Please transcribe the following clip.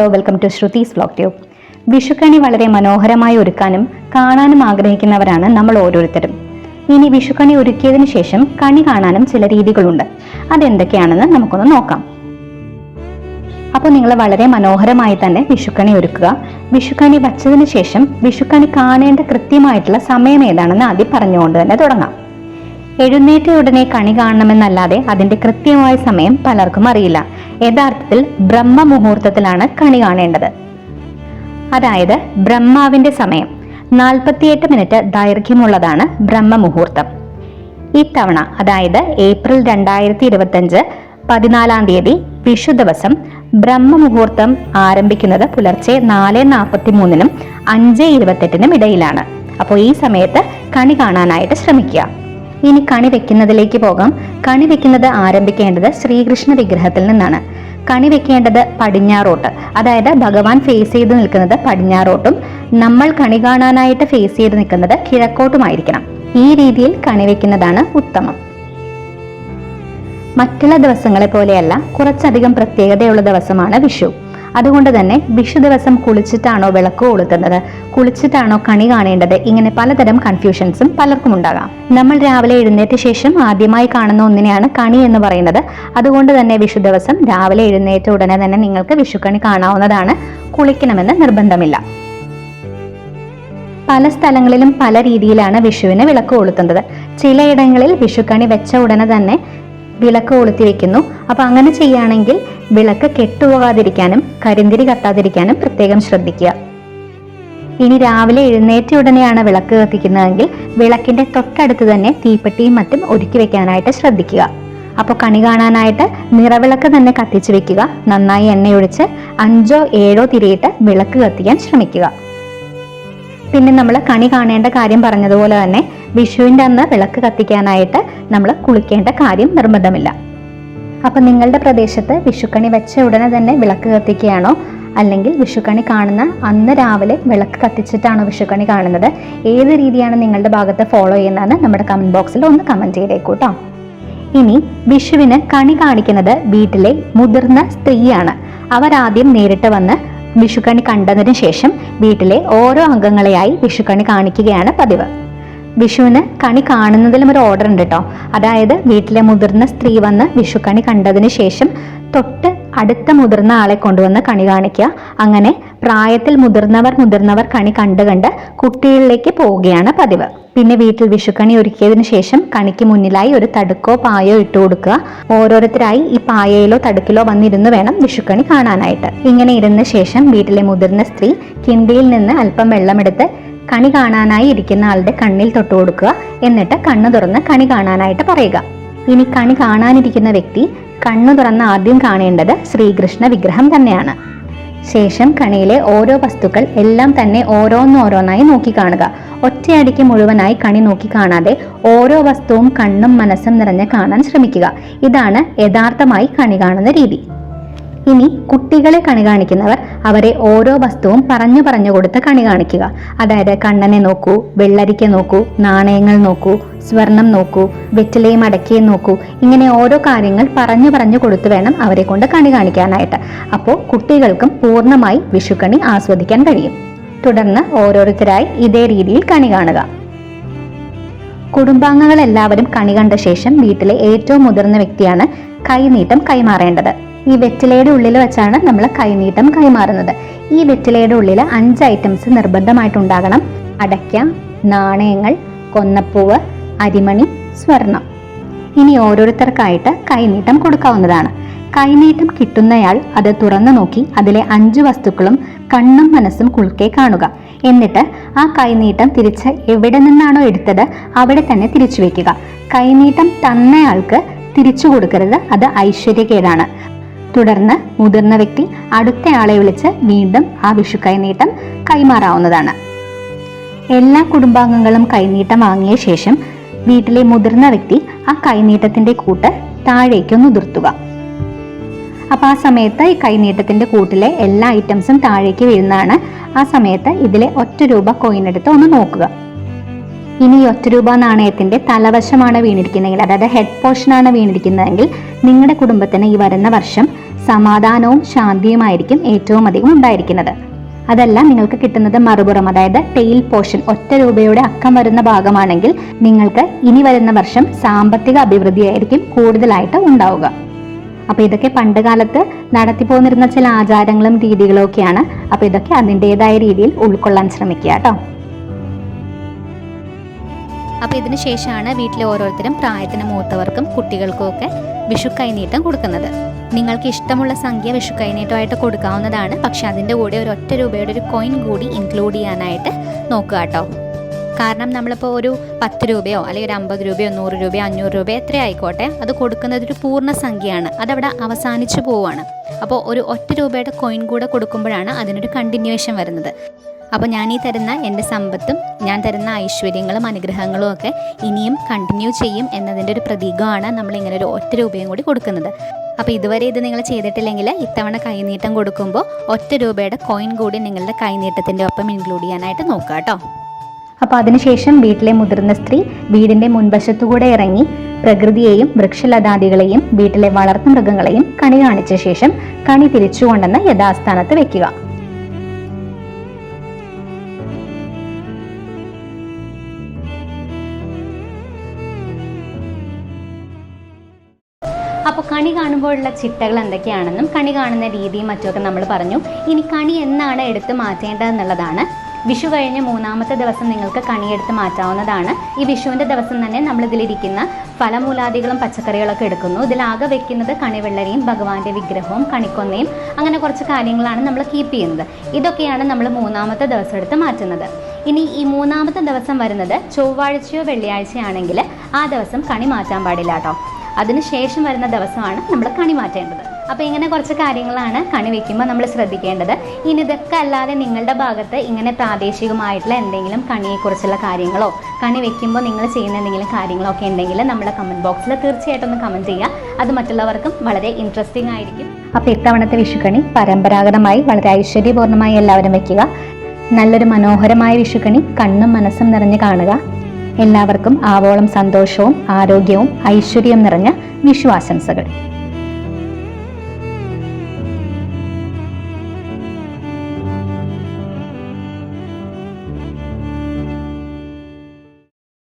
Hello welcome to Shruthi's vlog tube. Vishukkani വളരെ മനോഹരമായി ഒരുക്കാനും കാണാനും ആഗ്രഹിക്കുന്നവരാണ് നമ്മൾ ഓരോരുത്തരും. ഇനി വിഷുക്കണി ഒരുക്കിയതിനു ശേഷം കണി കാണാനും ചില രീതികളുണ്ട്. അതെന്തൊക്കെയാണെന്ന് നമുക്കൊന്ന് നോക്കാം. അപ്പോൾ നിങ്ങൾ വളരെ മനോഹരമായി തന്നെ വിഷുക്കണി ഒരുക്കുക. വിഷുക്കണി വച്ചതിന് ശേഷം വിഷുക്കണി കാണേണ്ട കൃത്യമായിട്ടുള്ള സമയം ഏതാണെന്ന് ആദ്യം പറഞ്ഞുകൊണ്ട് തന്നെ തുടങ്ങാം. എഴുന്നേറ്റ ഉടനെ കണി കാണണമെന്നല്ലാതെ അതിന്റെ കൃത്യമായ സമയം പലർക്കും അറിയില്ല. യഥാർത്ഥത്തിൽ ബ്രഹ്മ മുഹൂർത്തത്തിലാണ് കണി കാണേണ്ടത്. അതായത് ബ്രഹ്മാവിന്റെ സമയം നാൽപ്പത്തിയെട്ട് മിനിറ്റ് ദൈർഘ്യമുള്ളതാണ് ബ്രഹ്മ മുഹൂർത്തം ഇത്തവണ അതായത് ഏപ്രിൽ രണ്ടായിരത്തി ഇരുപത്തഞ്ച് പതിനാലാം തീയതി വിഷു ദിവസം ബ്രഹ്മ മുഹൂർത്തം ആരംഭിക്കുന്നത് പുലർച്ചെ നാല് നാൽപ്പത്തി മൂന്നിനും അഞ്ച് ഇരുപത്തെട്ടിനും ഇടയിലാണ്. അപ്പോൾ ഈ സമയത്ത് കണി കാണാനായിട്ട് ശ്രമിക്കുക. ഇനി കണി വെക്കുന്നതിലേക്ക് പോകാം. കണി വെക്കുന്നത് ആരംഭിക്കേണ്ടത് ശ്രീകൃഷ്ണ വിഗ്രഹത്തിൽ നിന്നാണ്. കണി വെക്കേണ്ടത് പടിഞ്ഞാറോട്ട്. അതായത് ഭഗവാൻ ഫേസ് ചെയ്ത് നിൽക്കുന്നത് പടിഞ്ഞാറോട്ടും നമ്മൾ കണി കാണാനായിട്ട് ഫേസ് ചെയ്ത് നിൽക്കുന്നത് കിഴക്കോട്ടുമായിരിക്കണം. ഈ രീതിയിൽ കണി വെക്കുന്നതാണ് ഉത്തമം. മറ്റുള്ള ദിവസങ്ങളെ പോലെയല്ല കുറച്ചധികം പ്രത്യേകതയുള്ള ദിവസമാണ് വിഷു. അതുകൊണ്ട് തന്നെ വിഷു ദിവസം കുളിച്ചിട്ടാണോ വിളക്ക് കൊളുത്തുന്നത്? കുളിച്ചിട്ടാണോ കണി കാണേണ്ടത്? ഇങ്ങനെ പലതരം കൺഫ്യൂഷൻസും പലർക്കും ഉണ്ടാകാം. നമ്മൾ രാവിലെ എഴുന്നേറ്റ ശേഷം ആദ്യമായി കാണുന്ന ഒന്നിനെയാണ് കണി എന്ന് പറയുന്നത്. അതുകൊണ്ട് തന്നെ വിഷു ദിവസം രാവിലെ എഴുന്നേറ്റ ഉടനെ തന്നെ നിങ്ങൾക്ക് വിഷുക്കണി കാണാവുന്നതാണ്. കുളിക്കണമെന്ന് നിർബന്ധമില്ല. പല സ്ഥലങ്ങളിലും പല രീതിയിലാണ് വിഷുവിന് വിളക്ക് കൊളുത്തുന്നത്. ചിലയിടങ്ങളിൽ വിഷുക്കണി വെച്ച ഉടനെ തന്നെ വിളക്ക് കൊളുത്തി വെക്കുന്നു അപ്പോൾ അങ്ങനെ ചെയ്യുകയാണെങ്കിൽ വിളക്ക് കെട്ടുപോകാതിരിക്കാനും കരിന്തിരി കത്താതിരിക്കാനും പ്രത്യേകം ശ്രദ്ധിക്കുക. ഇനി രാവിലെ എഴുന്നേറ്റ ഉടനെയാണ് വിളക്ക് കത്തിക്കുന്നതെങ്കിൽ വിളക്കിന്റെ തൊട്ടടുത്ത് തന്നെ തീപ്പെട്ടിയും മറ്റും ഒരുക്കി വെക്കാനായിട്ട് ശ്രദ്ധിക്കുക. അപ്പോൾ കണി കാണാനായിട്ട് നിറവിളക്ക് തന്നെ കത്തിച്ചു വെക്കുക. നന്നായി എണ്ണയൊഴിച്ച് അഞ്ചോ ഏഴോ തിരിയിട്ട് വിളക്ക് കത്തിക്കാൻ ശ്രമിക്കുക. പിന്നെ നമ്മൾ കണി കാണേണ്ട കാര്യം പറഞ്ഞതുപോലെ തന്നെ വിഷുവിന്റെ അന്ന് വിളക്ക് കത്തിക്കാനായിട്ട് നമ്മൾ കുളിക്കേണ്ട കാര്യം നിർബന്ധമില്ല. അപ്പം നിങ്ങളുടെ പ്രദേശത്ത് വിഷുക്കണി വെച്ച ഉടനെ തന്നെ വിളക്ക് കത്തിക്കുകയാണോ? അല്ലെങ്കിൽ വിഷുക്കണി കാണുന്ന അന്ന് രാവിലെ വിളക്ക് കത്തിച്ചിട്ടാണോ വിഷുക്കണി കാണുന്നത്? ഏത് രീതിയാണ് നിങ്ങളുടെ ഭാഗത്ത് ഫോളോ ചെയ്യുന്നതെന്ന് നമ്മുടെ കമന്റ് ബോക്സിൽ ഒന്ന് കമന്റ് ചെയ്തേക്കൂട്ടോ ഇനി വിഷുവിന് കണി കാണിക്കുന്നത് വീട്ടിലെ മുതിർന്ന സ്ത്രീയാണ്. അവരാദ്യം നേരിട്ട് വന്ന് വിഷുക്കണി കണ്ടതിന് ശേഷം വീട്ടിലെ ഓരോ അംഗങ്ങളെയായി വിഷുക്കണി കാണിക്കുകയാണ് പതിവ്. വിഷുവിന് കണി കാണുന്നതിലും ഒരു ഓർഡർ ഉണ്ട് കേട്ടോ അതായത് വീട്ടിലെ മുതിർന്ന സ്ത്രീ വന്ന് വിഷുക്കണി കണ്ടതിന് ശേഷം തൊട്ട് അടുത്ത മുതിർന്ന ആളെ കൊണ്ടുവന്ന് കണി കാണിക്കുക. അങ്ങനെ പ്രായത്തിൽ മുതിർന്നവർ മുതിർന്നവർ കണി കണ്ട് കണ്ട് കുട്ടികളിലേക്ക് പോവുകയാണ് പതിവ്. പിന്നെ വീട്ടിൽ വിഷുക്കണി ഒരുക്കിയതിനു ശേഷം കണിക്ക് മുന്നിലായി ഒരു തടുക്കോ പായോ ഇട്ടു കൊടുക്കുക. ഓരോരുത്തരായി ഈ പായയിലോ തടുക്കിലോ വന്നിരുന്ന് വേണം വിഷുക്കണി കാണാനായിട്ട്. ഇങ്ങനെ ഇരുന്ന ശേഷം വീട്ടിലെ മുതിർന്ന സ്ത്രീ കിണ്ടിയിൽ നിന്ന് അല്പം വെള്ളമെടുത്ത് കണി കാണാനായി ഇരിക്കുന്ന ആളുടെ കണ്ണിൽ തൊട്ടു കൊടുക്കുക. എന്നിട്ട് കണ്ണു തുറന്ന് കണി കാണാനായിട്ട് പറയുക. ഇനി കണി കാണാനിരിക്കുന്ന വ്യക്തി കണ്ണു തുറന്ന് ആദ്യം കാണേണ്ടത് ശ്രീകൃഷ്ണ വിഗ്രഹം തന്നെയാണ്. ശേഷം കണിയിലെ ഓരോ വസ്തുക്കൾ എല്ലാം തന്നെ ഓരോന്നോരോന്നായി നോക്കി കാണുക ഒറ്റയടിക്ക് മുഴുവനായി കണി നോക്കി കാണാതെ ഓരോ വസ്തുവും കണ്ണും മനസ്സും നിറഞ്ഞ് കാണാൻ ശ്രമിക്കുക. ഇതാണ് യഥാർത്ഥമായി കണി കാണുന്ന രീതി. ഇനി കുട്ടികളെ കണി കാണിക്കുന്നവർ അവരെ ഓരോ വസ്തുവും പറഞ്ഞു പറഞ്ഞു കൊടുത്ത് കണി കാണിക്കുക. അതായത് കണ്ണനെ നോക്കൂ വെള്ളരിക്ക നോക്കൂ നാണയങ്ങൾ നോക്കൂ സ്വർണം നോക്കൂ വെറ്റിലയും അടക്കിയും നോക്കൂ. ഇങ്ങനെ ഓരോ കാര്യങ്ങൾ പറഞ്ഞു പറഞ്ഞു കൊടുത്തു വേണം അവരെ കൊണ്ട് കണി കാണിക്കാനായിട്ട്. അപ്പോൾ കുട്ടികൾക്കും പൂർണമായി വിഷുക്കണി ആസ്വദിക്കാൻ കഴിയും. തുടർന്ന് ഓരോരുത്തരായി ഇതേ രീതിയിൽ കണി കാണുക. കുടുംബാംഗങ്ങൾ എല്ലാവരും കണി കണ്ട ശേഷം വീട്ടിലെ ഏറ്റവും മുതിർന്ന വ്യക്തിയാണ് കൈനീട്ടം കൈമാറേണ്ടത്. ഈ വെറ്റിലയുടെ ഉള്ളിൽ വെച്ചാണ് നമ്മൾ കൈനീട്ടം കൈമാറുന്നത്. ഈ വെറ്റിലയുടെ ഉള്ളിൽ അഞ്ച് ഐറ്റംസ് നിർബന്ധമായിട്ടുണ്ടാകണം. അടയ്ക്ക നാണയങ്ങൾ കൊന്നപ്പൂവ് അരിമണി സ്വർണം. ഇനി ഓരോരുത്തർക്കായിട്ട് കൈനീട്ടം കൊടുക്കാവുന്നതാണ്. കൈനീട്ടം കിട്ടുന്നയാൾ അത് തുറന്നു നോക്കി അതിലെ അഞ്ച് വസ്തുക്കളും കണ്ണും മനസ്സും കുളുക്കെ കാണുക. എന്നിട്ട് ആ കൈനീട്ടം തിരിച്ച് എവിടെ നിന്നാണോ എടുത്തത് അവിടെ തന്നെ തിരിച്ചു വയ്ക്കുക കൈനീട്ടം തന്നയാൾക്ക് തിരിച്ചു കൊടുക്കരുത്. അത് ഐശ്വര്യക്കേടാണ്. തുടർന്ന് മുതിർന്ന വ്യക്തി അടുത്തയാളെ വിളിച്ച് വീണ്ടും ആ വിഷു കൈനീട്ടം കൈമാറാവുന്നതാണ്. എല്ലാ കുടുംബാംഗങ്ങളും കൈനീട്ടം വാങ്ങിയ ശേഷം വീട്ടിലെ മുതിർന്ന വ്യക്തി ആ കൈനീട്ടത്തിന്റെ കൂട്ട് താഴേക്കൊന്ന് ഉതിർത്തുക അപ്പൊ ആ സമയത്ത് ഈ കൈനീട്ടത്തിന്റെ കൂട്ടിലെ എല്ലാ ഐറ്റംസും താഴേക്ക് വീഴുന്നതാണ്. ആ സമയത്ത് ഇതിലെ ഒറ്റ രൂപ കോയിൻ എടുത്ത് ഒന്ന് നോക്കുക. ഇനി ഒറ്റ രൂപ നാണയത്തിന്റെ തലവശമാണ് വീണിരിക്കുന്നതെങ്കിൽ അതായത് ഹെഡ് പോർഷനാണ് വീണിരിക്കുന്നതെങ്കിൽ നിങ്ങളുടെ കുടുംബത്തിന് ഈ വരുന്ന വർഷം സമാധാനവും ശാന്തിയുമായിരിക്കും ഏറ്റവും അധികം ഉണ്ടായിരിക്കുന്നത്. അതല്ല നിങ്ങൾക്ക് കിട്ടുന്നത് മറുപുറം അതായത് ടെയിൽ പോർഷൻ ഒറ്റ രൂപയുടെ അക്കം വരുന്ന ഭാഗമാണെങ്കിൽ നിങ്ങൾക്ക് ഇനി വരുന്ന വർഷം സാമ്പത്തിക അഭിവൃദ്ധിയായിരിക്കും കൂടുതലായിട്ട് ഉണ്ടാവുക. അപ്പൊ ഇതൊക്കെ പണ്ട് കാലത്ത് നടത്തിപ്പോന്നിരുന്ന ചില ആചാരങ്ങളും രീതികളും ഒക്കെയാണ്. അപ്പൊ ഇതൊക്കെ അതിന്റെതായ രീതിയിൽ ഉൾക്കൊള്ളാൻ ശ്രമിക്കുക കേട്ടോ. അപ്പോൾ ഇതിന് ശേഷമാണ് വീട്ടിലെ ഓരോരുത്തരും പ്രായത്തിന് മൂത്തവർക്കും കുട്ടികൾക്കും ഒക്കെ വിഷു കൈനീട്ടം കൊടുക്കുന്നത്. നിങ്ങൾക്ക് ഇഷ്ടമുള്ള സംഖ്യ വിഷു കൈനീട്ടമായിട്ട് കൊടുക്കാവുന്നതാണ്. പക്ഷെ അതിന്റെ കൂടെ ഒരു ഒറ്റ രൂപയുടെ ഒരു കോയിൻ കൂടി ഇൻക്ലൂഡ് ചെയ്യാനായിട്ട് നോക്കുക കേട്ടോ. കാരണം നമ്മളിപ്പോൾ ഒരു പത്ത് രൂപയോ അല്ലെങ്കിൽ ഒരു അമ്പത് രൂപയോ നൂറ് രൂപയോ അഞ്ഞൂറ് രൂപയോ എത്ര ആയിക്കോട്ടെ അത് കൊടുക്കുന്നത് ഒരു പൂർണ സംഖ്യയാണ്. അതവിടെ അവസാനിച്ചു പോവുകയാണ് അപ്പോൾ ഒരു ഒറ്റ രൂപയുടെ കോയിൻ കൂടെ കൊടുക്കുമ്പോഴാണ് അതിനൊരു കണ്ടിന്യൂവേഷൻ വരുന്നത്. അപ്പോൾ ഞാൻ ഈ തരുന്ന എന്റെ സമ്പത്തും ഞാൻ തരുന്ന ഐശ്വര്യങ്ങളും അനുഗ്രഹങ്ങളും ഒക്കെ ഇനിയും കണ്ടിന്യൂ ചെയ്യും എന്നതിന്റെ ഒരു പ്രതീകമാണ് നമ്മൾ ഇങ്ങനെ ഒരു ഒറ്റ രൂപയും കൂടി കൊടുക്കുന്നത്. അപ്പോൾ ഇതുവരെ ഇത് നിങ്ങൾ ചെയ്തിട്ടില്ലെങ്കിൽ ഇത്തവണ കൈനീട്ടം കൊടുക്കുമ്പോൾ ഒറ്റ രൂപയുടെ കോയിൻ കൂടി നിങ്ങളുടെ കൈനീട്ടത്തിന്റെ ഒപ്പം ഇൻക്ലൂഡ് ചെയ്യാനായിട്ട് നോക്കുക കേട്ടോ. അപ്പോൾ അതിനുശേഷം വീട്ടിലെ മുതിർന്ന സ്ത്രീ വീടിന്റെ മുൻവശത്തുകൂടെ ഇറങ്ങി പ്രകൃതിയെയും വൃക്ഷലതാദികളെയും വീട്ടിലെ വളർത്തു മൃഗങ്ങളെയും കണി കാണിച്ച ശേഷം കണി തിരിച്ചു കൊണ്ടുവന്ന് യഥാസ്ഥാനത്ത് വെക്കുക. അപ്പോൾ കണി കാണുമ്പോഴുള്ള ചിട്ടകൾ എന്തൊക്കെയാണെന്നും കണി കാണുന്ന രീതിയും മറ്റുമൊക്കെ നമ്മൾ പറഞ്ഞു. ഇനി കണി എന്നാണ് എടുത്ത് മാറ്റേണ്ടതെന്നുള്ളതാണ്. വിഷു കഴിഞ്ഞ് മൂന്നാമത്തെ ദിവസം നിങ്ങൾക്ക് കണിയെടുത്ത് മാറ്റാവുന്നതാണ്. ഈ വിഷുവിന്റെ ദിവസം തന്നെ നമ്മൾ ഇതിലിരിക്കുന്ന ഫലമൂലാദികളും പച്ചക്കറികളൊക്കെ എടുക്കുന്നു. ഇതിലാകെ വെക്കുന്നത് കണിവെള്ളരിയും ഭഗവാന്റെ വിഗ്രഹവും കണിക്കൊന്നയും അങ്ങനെ കുറച്ച് കാര്യങ്ങളാണ് നമ്മൾ കീപ്പ് ചെയ്യുന്നത്. ഇതൊക്കെയാണ് നമ്മൾ മൂന്നാമത്തെ ദിവസം എടുത്ത് മാറ്റുന്നത്. ഇനി ഈ മൂന്നാമത്തെ ദിവസം വരുന്നത് ചൊവ്വാഴ്ചയോ വെള്ളിയാഴ്ചയാണെങ്കിൽ ആ ദിവസം കണി മാറ്റാൻ പാടില്ല കേട്ടോ. അതിനുശേഷം വരുന്ന ദിവസമാണ് നമ്മൾ കണി മാറ്റേണ്ടത്. അപ്പോൾ ഇങ്ങനെ കുറച്ച് കാര്യങ്ങളാണ് കണി വെക്കുമ്പോൾ നമ്മൾ ശ്രദ്ധിക്കേണ്ടത്. ഇനി ഇതൊക്കെ അല്ലാതെ നിങ്ങളുടെ ഭാഗത്ത് ഇങ്ങനെ പ്രാദേശികമായിട്ടുള്ള എന്തെങ്കിലും കണിയെക്കുറിച്ചുള്ള കാര്യങ്ങളോ കണി വെക്കുമ്പോൾ നിങ്ങൾ ചെയ്യുന്ന എന്തെങ്കിലും കാര്യങ്ങളോ ഒക്കെ ഉണ്ടെങ്കിൽ നമ്മുടെ കമന്റ് ബോക്സിൽ തീർച്ചയായിട്ടും ഒന്ന് കമന്റ് ചെയ്യുക അത് മറ്റുള്ളവർക്കും വളരെ ഇൻട്രസ്റ്റിംഗ് ആയിരിക്കും. അപ്പോൾ ഇത്തവണത്തെ വിഷുക്കണി പരമ്പരാഗതമായി വളരെ ഐശ്വര്യപൂർണമായി എല്ലാവരും വയ്ക്കുക നല്ലൊരു മനോഹരമായ വിഷുക്കണി കണ്ണും മനസ്സും നിറഞ്ഞ് കാണുക. എല്ലാവർക്കും ആവോളം സന്തോഷവും ആരോഗ്യവും ഐശ്വര്യം നിറഞ്ഞ വിഷു ആശംസകൾ.